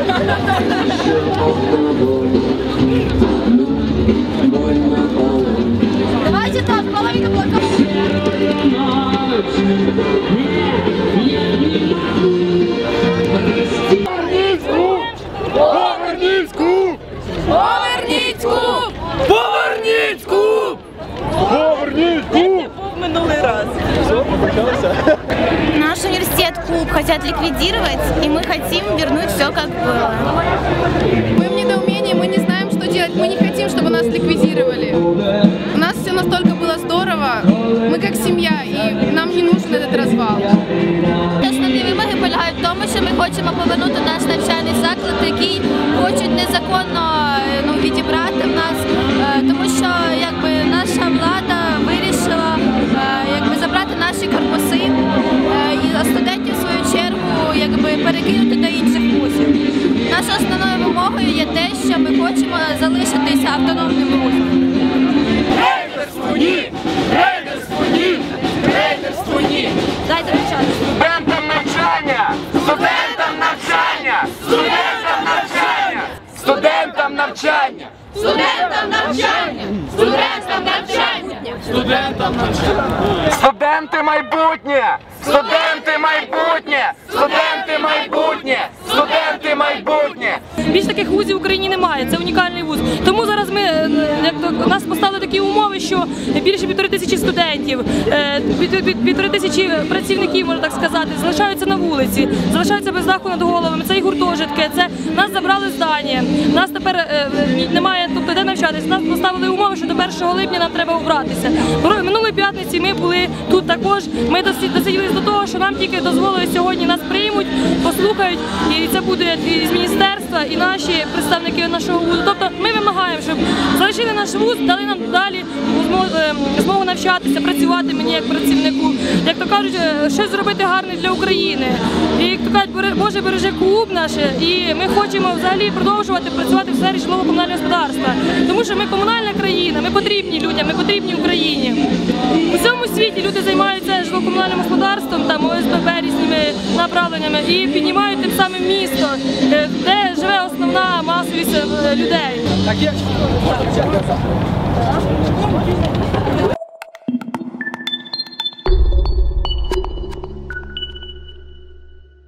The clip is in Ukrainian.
Thank you. Хотят ликвидировать, и мы хотим вернуть все как было. Мы в недоумении, мы не знаем, что делать. Мы не хотим, чтобы нас ликвидировали. У нас все настолько было здорово. Мы как семья, и нам не нужен этот развал. Основні вимоги полягають в тому, що ми хочемо повернути наш навчальний заклад, який хочуть незаконно що ми хочемо залишитися автономним вузом. Рейдерство ні! Рейдерство ні! Рейдерство ні! Дайте почати. Студентам навчання! Студентам навчання! Студентам навчання! Студентам навчання! Студентам навчання! Студентам навчання! Студентам навчання! Студенти майбутнє! Студенти майбутнє! Студенти майбутнє! Більш таких вузів в Україні немає. Це унікальний вуз. Тому зараз ми е, як то нас поставили такі умови, що більше півтори тисячі студентів, е, півтори тисячі працівників, можна так сказати, залишаються на вулиці, залишаються без даху над головами. Це і гуртожитки. Це нас забрали здання. Нас тепер е, немає, тобто де навчатись. Нас поставили умови, що до 1 липня нам треба обратися. Минулої п'ятниці ми були тут також. Ми досиділись до того, що нам тільки дозволили сьогодні нас приймуть, послухають, і це буде з міністерства, і наші представники нашого вузу. Тобто ми вимагаємо, щоб залишили наш вуз, дали нам далі змогу, змогу навчатися, працювати мені як працівнику. Як то кажуть, е, щось зробити гарне для України. І як то кажуть, Боже береже клуб наш, і ми хочемо взагалі продовжувати працювати в сфері житлово-комунального господарства. Тому що ми комунальна країна, ми потрібні людям, ми потрібні Україні. У всьому світі люди займаються житлово-комунальним господарством, там ОСББ різними направленнями і піднімають тим самим місто, е, де живе основна масовість е, людей.